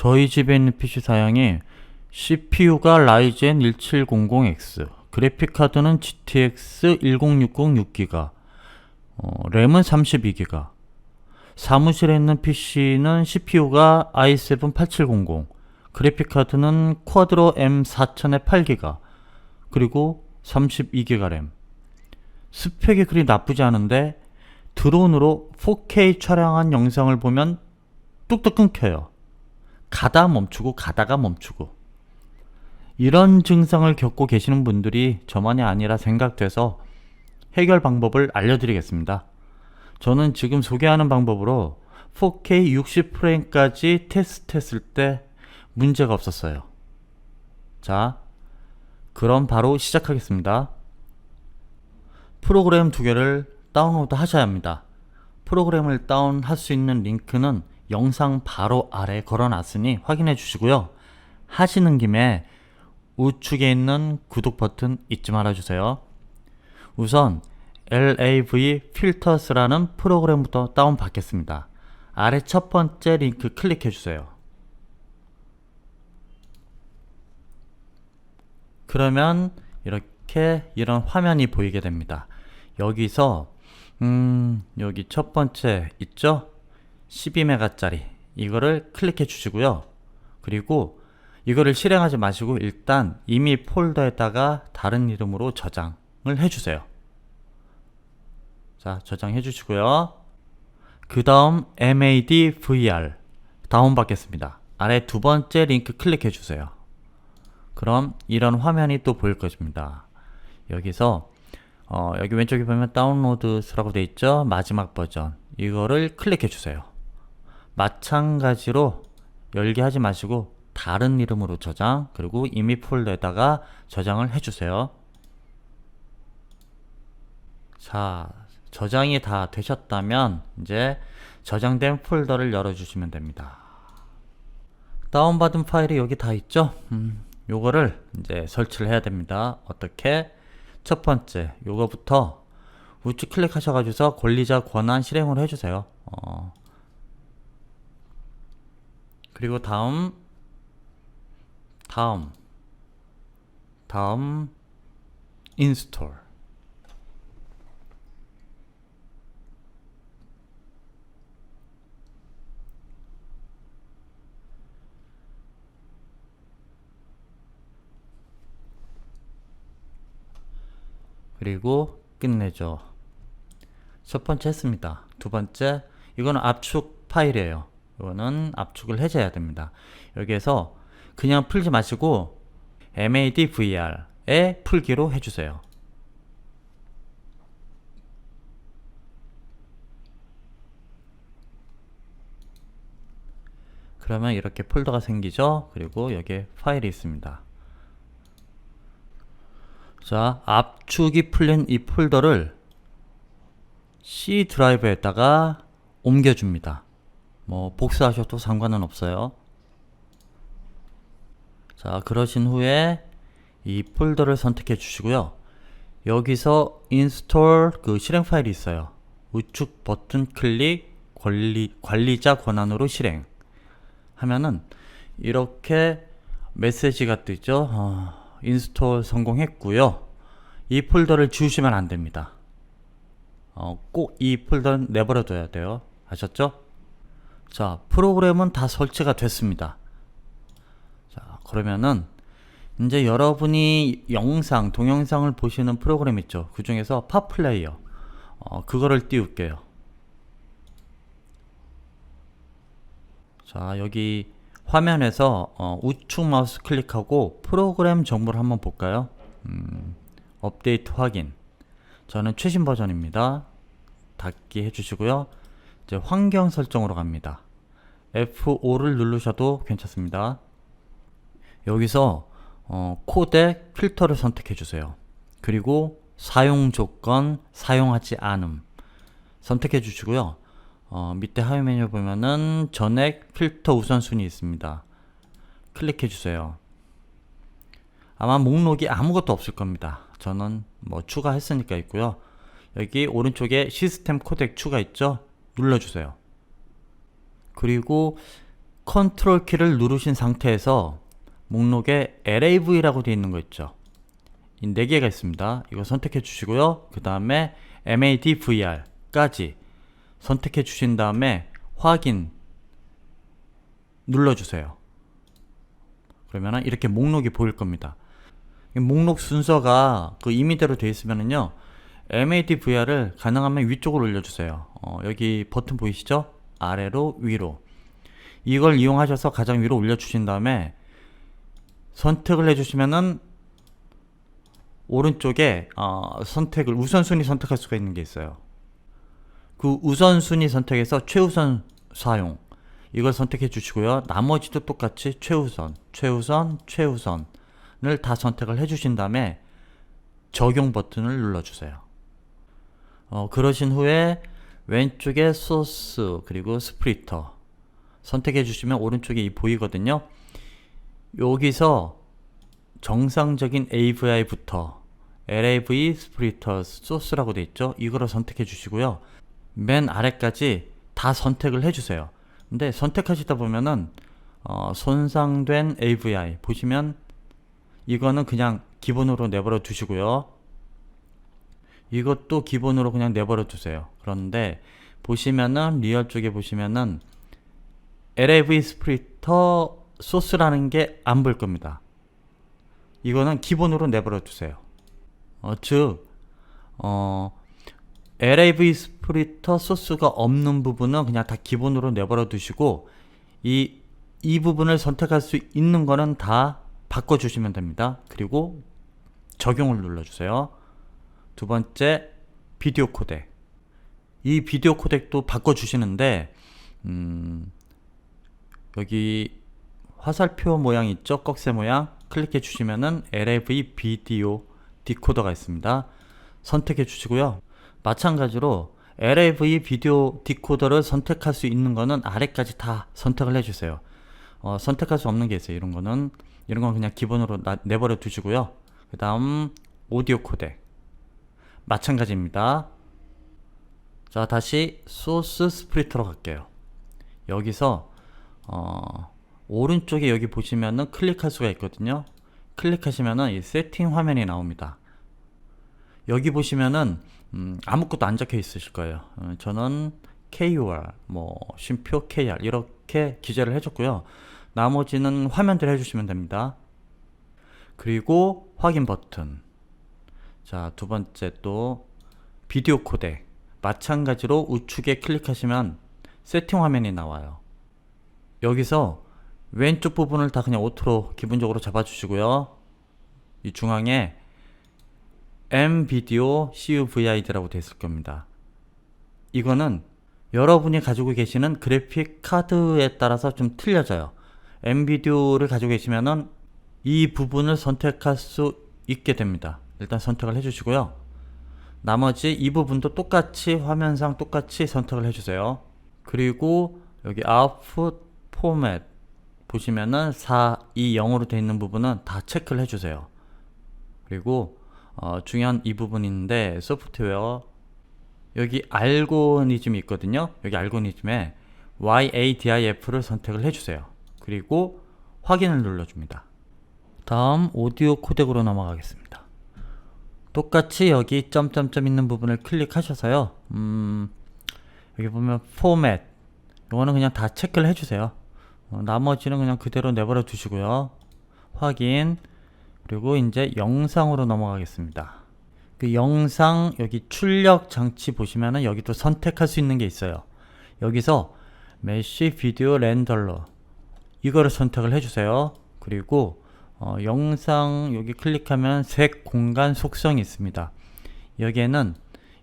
저희 집에 있는 PC 사양이 CPU가 라이젠 1700X, 그래픽 카드는 GTX 1060 6기가, 어, 램은 32기가. 사무실에 있는 PC는 CPU가 i7 8700, 그래픽 카드는 쿼드로 M4000에 8기가, 그리고 32기가 램. 스펙이 그리 나쁘지 않은데 드론으로 4K 촬영한 영상을 보면 뚝뚝 끊겨요. 가다 멈추고 가다가 멈추고. 이런 증상을 겪고 계시는 분들이 저만이 아니라 생각돼서 해결 방법을 알려드리겠습니다. 저는 지금 소개하는 방법으로 4K 60프레임까지 테스트했을 때 문제가 없었어요. 자, 그럼 바로 시작하겠습니다. 프로그램 두 개를 다운로드 하셔야 합니다. 프로그램을 다운할 수 있는 링크는 영상 바로 아래 걸어놨으니 확인해 주시고요. 하시는 김에 우측에 있는 구독 버튼 잊지 말아 주세요. 우선 LAV Filters라는 프로그램부터 다운 받겠습니다. 아래 첫 번째 링크 클릭해 주세요. 그러면 이렇게 이런 화면이 보이게 됩니다. 여기서 음, 여기 첫 번째 있죠? 12메가짜리 이거를 클릭해 주시고요. 그리고 이거를 실행하지 마시고 일단 이미 폴더에다가 다른 이름으로 저장을 해 주세요. 자, 저장해 주시고요. 그 다음 MADVR 다운받겠습니다. 아래 두 번째 링크 클릭해 주세요. 그럼 이런 화면이 또 보일 것입니다. 여기서 어, 여기 왼쪽에 보면 다운로드스라고 되어 있죠. 마지막 버전 이거를 클릭해 주세요. 마찬가지로 열게 하지 마시고 다른 이름으로 저장 그리고 이미 폴더에다가 저장을 해주세요. 자 저장이 다 되셨다면 이제 저장된 폴더를 열어주시면 됩니다. 다운받은 파일이 여기 다 있죠? 음, 요거를 이제 설치를 해야 됩니다. 어떻게? 첫 번째, 요거부터 우측 클릭하셔가지고서 권리자 권한 실행을 해주세요. 어. 그리고 다음, 다음, 다음, 인스톨. 그리고 끝내죠. 첫 번째 했습니다. 두 번째, 이거는 압축 파일이에요. 이거는 압축을 해제해야 됩니다. 여기에서 그냥 풀지 마시고 MADVR에 풀기로 해주세요. 그러면 이렇게 폴더가 생기죠. 그리고 여기에 파일이 있습니다. 자, 압축이 풀린 이 폴더를 C 드라이브에다가 옮겨줍니다. 뭐 복사하셔도 상관은 없어요. 자, 그러신 후에 이 폴더를 선택해 주시고요. 여기서 인스톨 그 실행 파일이 있어요. 우측 버튼 클릭 관리, 관리자 권한으로 실행 하면은 이렇게 메시지가 뜨죠. 어, 인스톨 성공했고요. 이 폴더를 지우시면 안 됩니다. 어, 꼭 이 폴더는 내버려 둬야 돼요. 아셨죠? 자, 프로그램은 다 설치가 됐습니다. 자, 그러면은 이제 여러분이 영상, 동영상을 보시는 프로그램 있죠. 그 중에서 팝플레이어. 어, 그거를 띄울게요. 자, 여기 화면에서 어, 우측 마우스 클릭하고 프로그램 정보를 한번 볼까요? 음, 업데이트 확인. 저는 최신 버전입니다. 닫기 해주시고요. 이제 환경 설정으로 갑니다. F5를 누르셔도 괜찮습니다. 여기서 어, 코덱 필터를 선택해 주세요. 그리고 사용 조건 사용하지 않음 선택해 주시고요. 어, 밑에 하위 메뉴 보면은 전액 필터 우선순위 있습니다. 클릭해 주세요. 아마 목록이 아무것도 없을 겁니다. 저는 뭐 추가했으니까 있고요. 여기 오른쪽에 시스템 코덱 추가 있죠? 눌러주세요. 그리고 컨트롤 키를 누르신 상태에서 목록에 LAV라고 되어 있는 거 있죠. 이네 개가 있습니다. 이거 선택해 주시고요. 그 다음에 MADVR까지 선택해 주신 다음에 확인 눌러주세요. 그러면 이렇게 목록이 보일 겁니다. 이 목록 순서가 그 임의대로 되어 있으면은요, MADVR을 가능하면 위쪽으로 올려주세요. 어, 여기 버튼 보이시죠? 아래로 위로. 이걸 이용하셔서 가장 위로 올려주신 다음에 선택을 해주시면은 오른쪽에 어, 선택을 우선순위 선택할 수가 있는 게 있어요. 그 우선순위 선택에서 최우선 사용 이걸 선택해 주시고요. 나머지도 똑같이 최우선, 최우선, 최우선을 다 선택을 해 주신 다음에 적용 버튼을 눌러 주세요. 어, 그러신 후에 왼쪽에 소스 그리고 스프리터 선택해 주시면 오른쪽에 이 보이거든요. 여기서 정상적인 AVI부터 LAV 스프리터 소스라고 되어 있죠. 이거를 선택해 주시고요. 맨 아래까지 다 선택을 해 주세요. 근데 선택하시다 보면은 어, 손상된 AVI 보시면 이거는 그냥 기본으로 내버려 두시고요. 이것도 기본으로 그냥 내버려 두세요. 그런데 보시면은 리얼 쪽에 보시면은 LAV 스프리터 소스라는 게안 보일 겁니다. 이거는 기본으로 내버려 두세요. 어, 즉, 어, LAV 스프리터 소스가 없는 부분은 그냥 다 기본으로 내버려 두시고, 이, 이 부분을 선택할 수 있는 거는 다 바꿔주시면 됩니다. 그리고 적용을 눌러주세요. 두 번째, 비디오 코덱. 이 비디오 코덱도 바꿔 주시는데, 음, 여기 화살표 모양 있죠? 꺽쇠 모양. 클릭해 주시면은 LAV 비디오 디코더가 있습니다. 선택해 주시고요. 마찬가지로 LAV 비디오 디코더를 선택할 수 있는 거는 아래까지 다 선택을 해 주세요. 어, 선택할 수 없는 게 있어요. 이런 거는 이런 건 그냥 기본으로 나, 내버려 두시고요. 그 다음 오디오 코덱 마찬가지입니다. 자 다시 소스 스프리터로 갈게요. 여기서 어, 오른쪽에 여기 보시면은 클릭할 수가 있거든요. 클릭하시면은 이 세팅 화면이 나옵니다. 여기 보시면은 음, 아무것도 안 적혀 있으실 거예요. 어, 저는 KUR, 뭐 쉼표 KR 이렇게 기재를 해줬고요. 나머지는 화면들 해주시면 됩니다. 그리고 확인 버튼. 자, 두 번째 또 비디오 코덱. 마찬가지로 우측에 클릭하시면 세팅 화면이 나와요. 여기서 왼쪽 부분을 다 그냥 오토로 기본적으로 잡아주시고요. 이 중앙에 M 비디오 CUVID라고 되어 있을 겁니다. 이거는 여러분이 가지고 계시는 그래픽 카드에 따라서 좀 틀려져요. M 비디오를 가지고 계시면은 이 부분을 선택할 수 있게 됩니다. 일단 선택을 해주시고요. 나머지 이 부분도 똑같이 화면상 똑같이 선택을 해주세요. 그리고 여기 아웃풋 포맷 보시면은 4, 2, 0으로 되어 있는 부분은 다 체크를 해주세요. 그리고 어, 중요한 이 부분인데 소프트웨어 여기 알고니즘이 있거든요. 여기 알고니즘에 YADIF를 선택을 해주세요. 그리고 확인을 눌러줍니다. 다음 오디오 코덱으로 넘어가겠습니다. 똑같이 여기 점점점 있는 부분을 클릭하셔서요. 음, 여기 보면 포맷 이거는 그냥 다 체크를 해주세요. 어, 나머지는 그냥 그대로 내버려 두시고요. 확인. 그리고 이제 영상으로 넘어가겠습니다. 그 영상 여기 출력 장치 보시면은 여기도 선택할 수 있는 게 있어요. 여기서 메쉬 비디오 렌더러 이거를 선택을 해주세요. 그리고 어, 영상 여기 클릭하면 색 공간 속성이 있습니다. 여기에는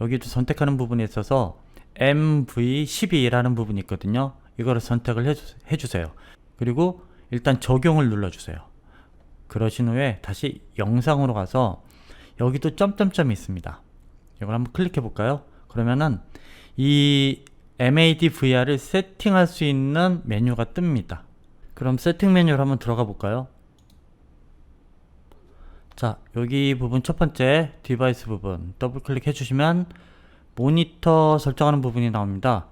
여기도 선택하는 부분에 있어서 MV12라는 부분이 있거든요. 이거를 선택을 해주, 해주세요. 그리고 일단 적용을 눌러주세요. 그러신 후에 다시 영상으로 가서 여기도 점점점이 있습니다. 이걸 한번 클릭해 볼까요? 그러면은 이 MADVR을 세팅할 수 있는 메뉴가 뜹니다. 그럼 세팅 메뉴를 한번 들어가 볼까요? 자, 여기 부분 첫 번째 디바이스 부분 더블 클릭해 주시면 모니터 설정하는 부분이 나옵니다.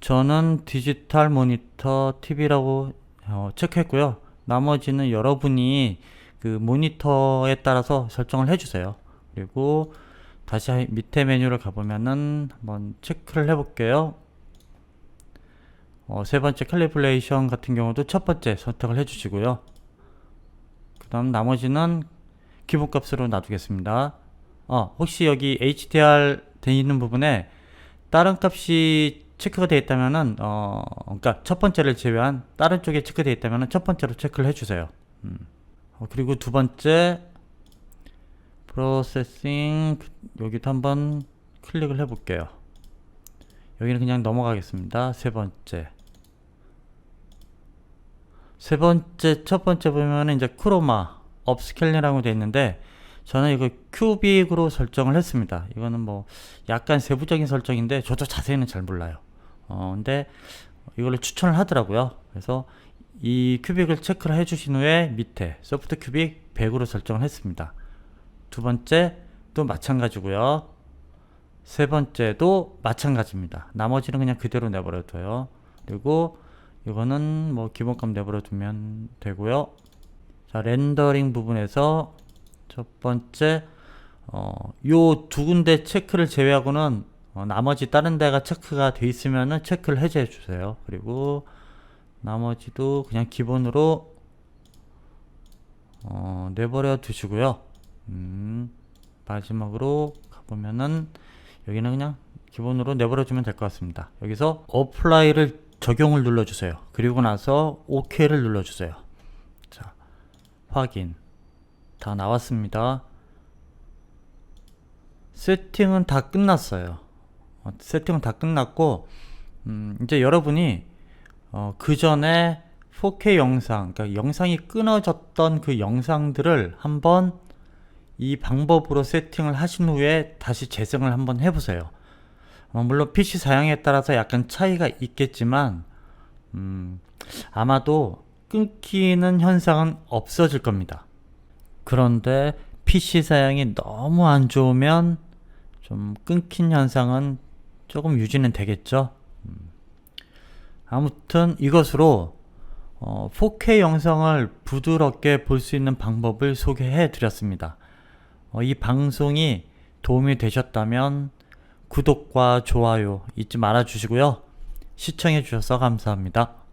저는 디지털 모니터 TV라고 어, 체크했고요. 나머지는 여러분이 그 모니터에 따라서 설정을 해주세요. 그리고 다시 하- 밑에 메뉴를 가보면은 한번 체크를 해볼게요. 어, 세 번째 캘리브레이션 같은 경우도 첫 번째 선택을 해주시고요. 그 다음 나머지는 기본값으로 놔두겠습니다. 어, 혹시 여기 HDR 돼 있는 부분에 다른 값이 체크가 되어 있다면은 어, 그러니까 첫 번째를 제외한 다른 쪽에 체크되어 있다면은 첫 번째로 체크를 해주세요. 음. 어, 그리고 두 번째 프로세싱 여기도 한번 클릭을 해볼게요. 여기는 그냥 넘어가겠습니다. 세 번째. 세 번째, 첫 번째 보면은 이제 크로마 업스케일이라고 되어 있는데 저는 이거 큐빅으로 설정을 했습니다. 이거는 뭐 약간 세부적인 설정인데 저도 자세히는 잘 몰라요. 어, 근데 이걸로 추천을 하더라고요. 그래서 이 큐빅을 체크를 해주신 후에 밑에 소프트 큐빅 100으로 설정을 했습니다. 두 번째 또 마찬가지고요. 세 번째도 마찬가지입니다. 나머지는 그냥 그대로 내버려 둬요. 그리고 이거는 뭐 기본값 내버려 두면 되고요. 자, 렌더링 부분에서 첫 번째 어, 요 두 군데 체크를 제외하고는 어, 나머지 다른 데가 체크가 돼 있으면은 체크를 해제해 주세요. 그리고 나머지도 그냥 기본으로 어, 내버려 두시고요. 음, 마지막으로 가보면은 여기는 그냥 기본으로 내버려 주면 될 것 같습니다. 여기서 어플라이를 적용을 눌러주세요. 그리고 나서 OK를 눌러주세요. 자, 확인. 다 나왔습니다. 세팅은 다 끝났어요. 어, 세팅은 다 끝났고, 음, 이제 여러분이 어, 그 전에 4K 영상, 그러니까 영상이 끊어졌던 그 영상들을 한번 이 방법으로 세팅을 하신 후에 다시 재생을 한번 해보세요. 어, 물론 PC 사양에 따라서 약간 차이가 있겠지만, 음, 아마도 끊기는 현상은 없어질 겁니다. 그런데 PC 사양이 너무 안 좋으면 좀 끊긴 현상은 조금 유지는 되겠죠. 음. 아무튼 이것으로 어, 4K 영상을 부드럽게 볼 수 있는 방법을 소개해 드렸습니다. 어, 이 방송이 도움이 되셨다면 구독과 좋아요 잊지 말아 주시고요. 시청해 주셔서 감사합니다.